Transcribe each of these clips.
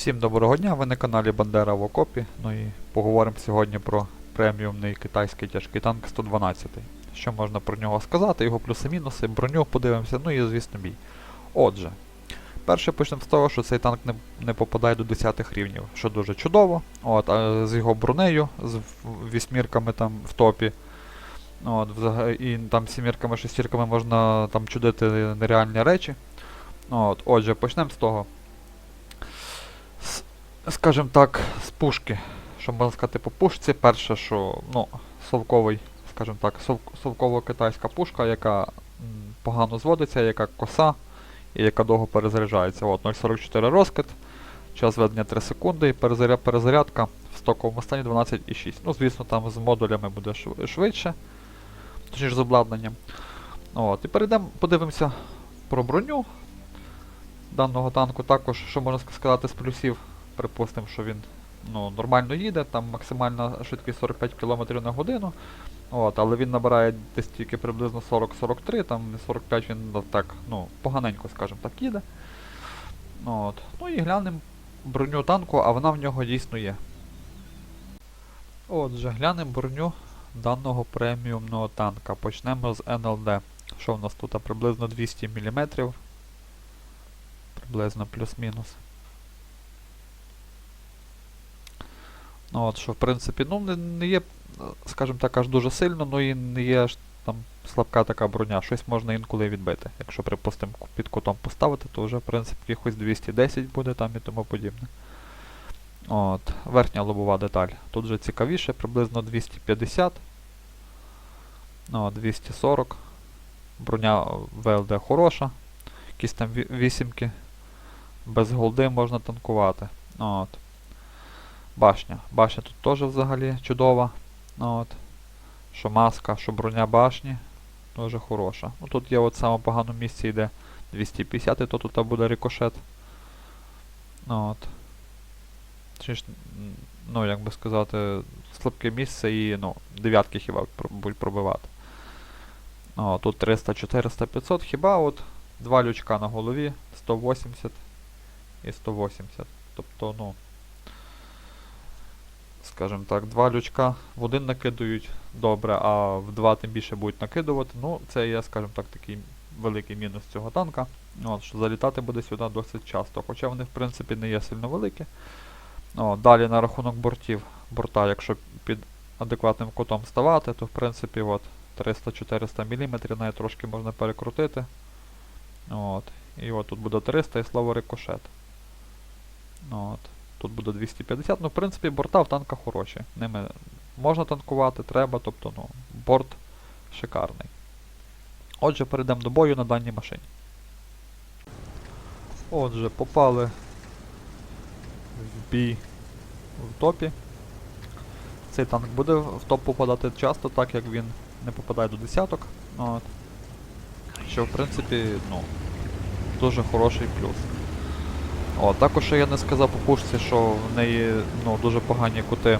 Всім доброго дня, ви на каналі Бандера в Окопі. Ну і поговоримо сьогодні про преміумний китайський тяжкий танк 112. Що можна про нього сказати, його плюси-мінуси, броню подивимося, ну і звісно бій. Отже, перше почнемо з того, що цей танк не, не попадає до 10 рівнів, що дуже чудово. От, а з його бронею, з вісьмірками там в топі. От, і там сімірками, шестірками можна там чудити нереальні речі. От, отже, почнемо з того. Скажімо так, з пушки. Що можна сказати по пушці, перше, що ну, совковий, скажімо так, сов, совково-китайська пушка, яка погано зводиться, яка коса і яка довго перезаряджається. От 0,44 розкид, час ведення 3 секунди, перезаря, перезарядка в стоковому стані 12,6. Ну, звісно, там з модулями буде шв- швидше, точніше з обладнанням. От, і перейдемо, подивимося про броню даного танку. Також, що можна сказати з плюсів, припустимо, що він ну, нормально їде, там максимальна швидкість 45 км на годину. От, але він набирає десь тільки приблизно 40-43, там 45 він ну, так, ну, поганенько, скажімо так, їде. От. Ну і глянемо броню танку, а вона в нього дійсно є. Отже, глянемо броню даного преміумного танка. Почнемо з НЛД. Що в нас тут? Приблизно 200 мм. Приблизно плюс-мінус. От, що в принципі, ну, не, не є, скажімо так, аж дуже сильно, ну і не є аж там слабка така броня. Щось можна інколи відбити. Якщо, припустимо, під кутом поставити, то вже, в принципі, якихось 210 буде там і тому подібне. От, верхня лобова деталь. Тут вже цікавіше, приблизно 250. Ну, 240. Броня е, ВЛД хороша. Якісь там вісімки. Без голди можна танкувати. От. Башня. Башня тут теж взагалі чудова. От. Що маска, що броня башні. Дуже хороша. Ну тут є от саме погано місце йде 250, то тут буде рикошет. От. Чи ж, ну, як би сказати, слабке місце і ну, дев'ятки хіба будуть пробивати. О, тут 300, 400, 500. Хіба от два лючка на голові 180 і 180. Тобто, ну. Скажімо так, два лючка в один накидують добре, а в два тим більше будуть накидувати. Ну, це є, скажімо так, такий великий мінус цього танка. От, що залітати буде сюди досить часто. Хоча вони, в принципі, не є сильно великі. О, далі на рахунок бортів. Борта, якщо під адекватним кутом ставати, то в принципі от 300-400 мм навіть трошки можна перекрутити. От. І от тут буде 300 і слово рикошет. От. Тут буде 250. Ну, в принципі, борта в танка хороші. Ними можна танкувати, треба, тобто, ну, борт шикарний. Отже, перейдемо до бою на даній машині. Отже, попали в бій в топі. Цей танк буде в топ попадати часто, так як він не попадає до десяток. От. Що в принципі, ну, дуже хороший плюс. О, також я не сказав по пушці, що в неї ну, дуже погані кути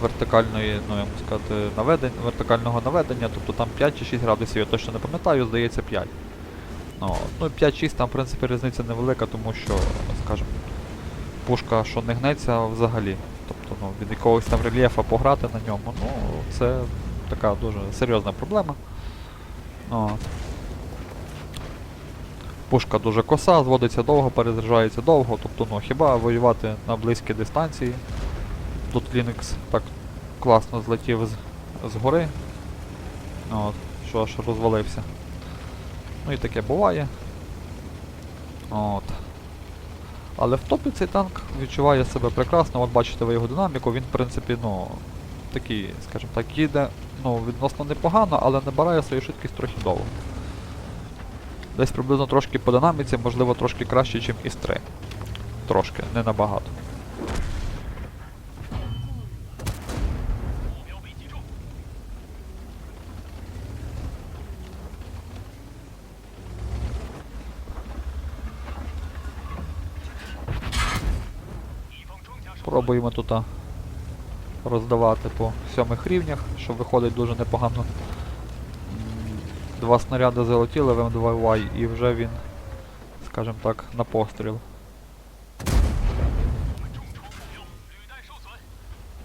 вертикальної, ну як сказати, наведень, вертикального наведення, тобто там 5 чи 6 градусів, я точно не пам'ятаю, здається 5. Ну, ну 5-6 там в принципі різниця невелика, тому що, скажімо, пушка, що не гнеться взагалі. Тобто ну, від якогось там рельєфа пограти на ньому, ну це така дуже серйозна проблема. От. Пушка дуже коса, зводиться довго, перезаряджається довго, тобто ну, хіба воювати на близькі дистанції. Тут Linux так класно злетів з, з гори, от, що аж розвалився. Ну і таке буває. От. Але в топі цей танк відчуває себе прекрасно, от бачите ви його динаміку, він в принципі, ну, такий, скажімо так, їде ну, відносно непогано, але набирає свою швидкість трохи довго. Десь приблизно трошки по динаміці, можливо трошки краще, ніж із 3. Трошки, не набагато. Пробуємо тут роздавати по сьомих рівнях, що виходить дуже непогано. Два снаряди залетіли в М2Y і вже він, скажімо так, на постріл.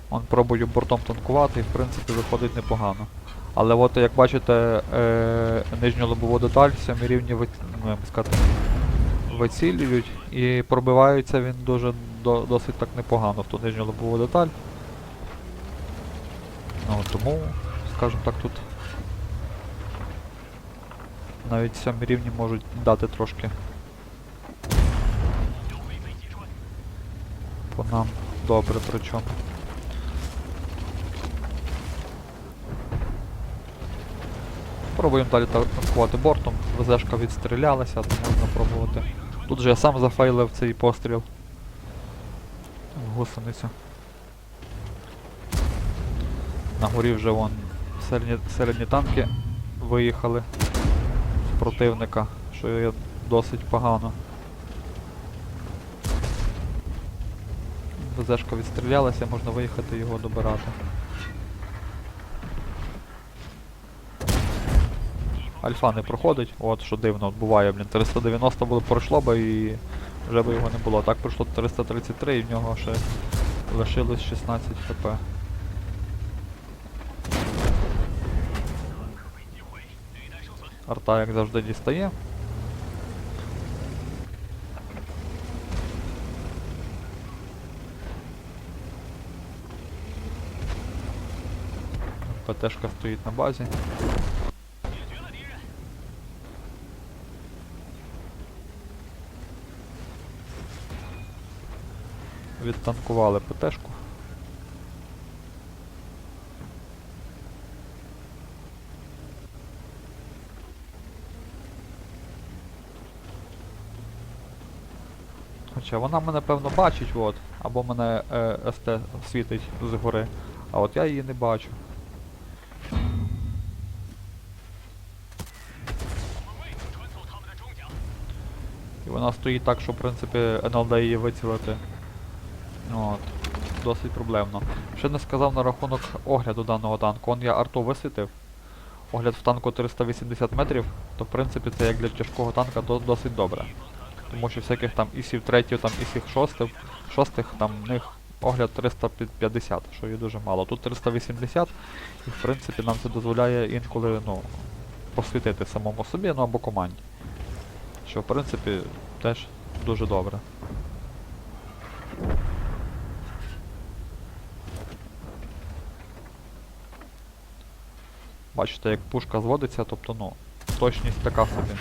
Он пробую бортом танкувати і в принципі виходить непогано. Але от як бачите е нижню лобову деталь самі рівні ну, вицілюють і пробивається він дуже до досить так непогано в ту нижню лобову деталь. Ну, Тому, скажімо так, тут навіть сьомі рівні можуть дати трошки по нам добре причому. Пробуємо далі та- танкувати бортом. ВЗшка відстрілялася, то можна пробувати. Тут же я сам зафейлив цей постріл. В гусеницю. На горі вже вон середні, середні танки виїхали противника, що є досить погано. ВЗшка відстрілялася, можна виїхати його добирати. Альфа не проходить, от що дивно, от буває, блін, 390 було пройшло би і вже би його не було. Так пройшло 333 і в нього ще лишилось 16 хп. Арта, як завжди, дістає. ПТшка стоїть на базі. Відтанкували ПТшку. Хоча вона мене певно бачить, от, або мене е, СТ світить згори, а от я її не бачу. І вона стоїть так, що в принципі НЛД її вицілити. От. Досить проблемно. Ще не сказав на рахунок огляду даного танку. Он я арту висвітив. Огляд в танку 380 метрів, то в принципі це як для тяжкого танка досить добре. Тому що всяких там ісів 3, там ісів 6, 6 там в них огляд 350, що є дуже мало. Тут 380, і в принципі нам це дозволяє інколи ну, посвітити самому собі, ну або команді. Що в принципі теж дуже добре. Бачите, як пушка зводиться, тобто, ну, точність така собі.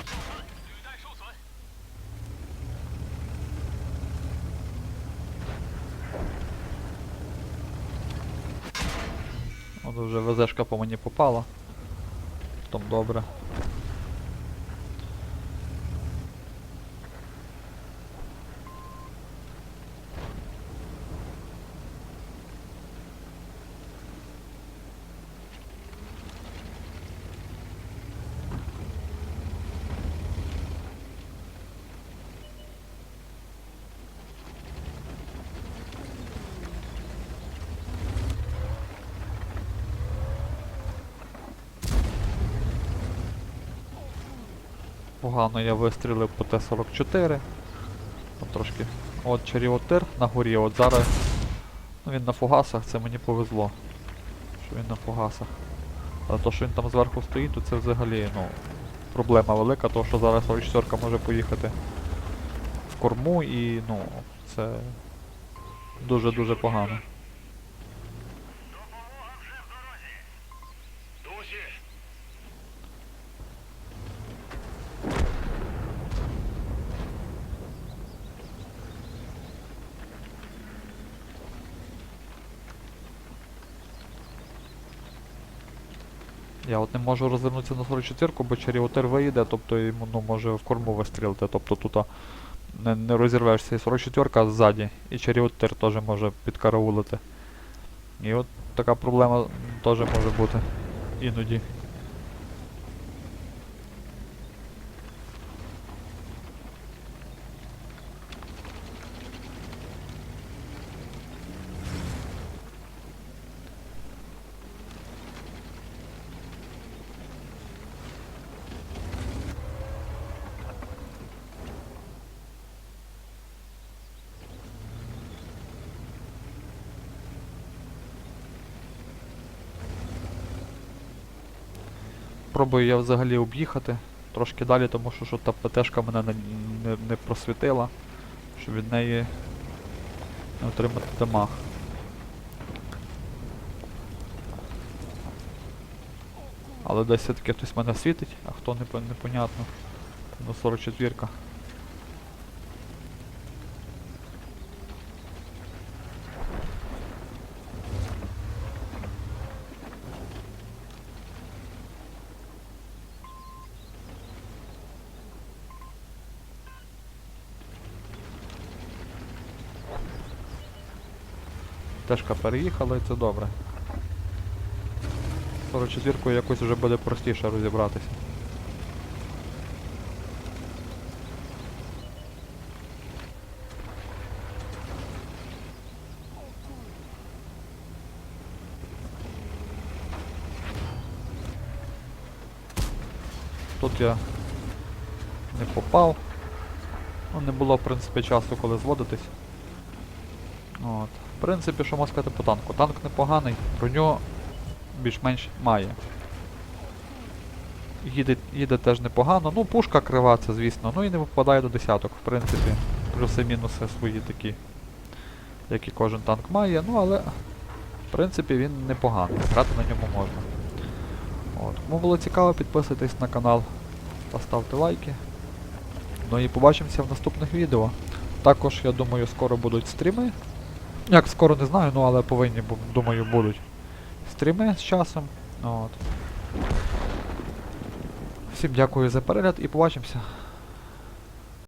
Вже ВЗшка по мені попала. Там добре. Погано я вистрілив по Т-44. От трошки. От чаріотир на горі, от зараз. Ну він на фугасах, це мені повезло. Що він на фугасах. Але то, що він там зверху стоїть, то це взагалі, ну, проблема велика, тому що зараз 44 може поїхати в корму і, ну, це дуже-дуже погано. Я от не можу розвернутися на 44, бо чаріотир виїде, тобто йому ну, може в корму вистрілити. Тобто тут не, не розірвешся і 44 ззаді, і чаріотир теж може підкараулити. І от така проблема теж може бути іноді. Спробую я взагалі об'їхати трошки далі, тому що, що та ПТшка мене не, не, не просвітила, щоб від неї не отримати дамаг. Але десь все-таки хтось мене світить, а хто не, пон- непонятно. Ну 44-ка. Тежка переїхала і це добре. 44-ку якось вже буде простіше розібратися. Тут я не попав. Ну, не було, в принципі, часу, коли зводитись. От. В принципі, що можна сказати по танку? Танк непоганий, броню більш-менш має. Їде, їде теж непогано. Ну, пушка крива, це звісно, ну і не випадає до десяток, в принципі. Плюси-мінуси свої такі, які кожен танк має, ну але в принципі він непоганий. Грати на ньому можна. От. Кому було цікаво, підписуйтесь на канал, поставте лайки. Ну і побачимося в наступних відео. Також, я думаю, скоро будуть стріми. Як скоро не знаю, ну але повинні, думаю, будуть стріми з часом. От. Всім дякую за перегляд і побачимося.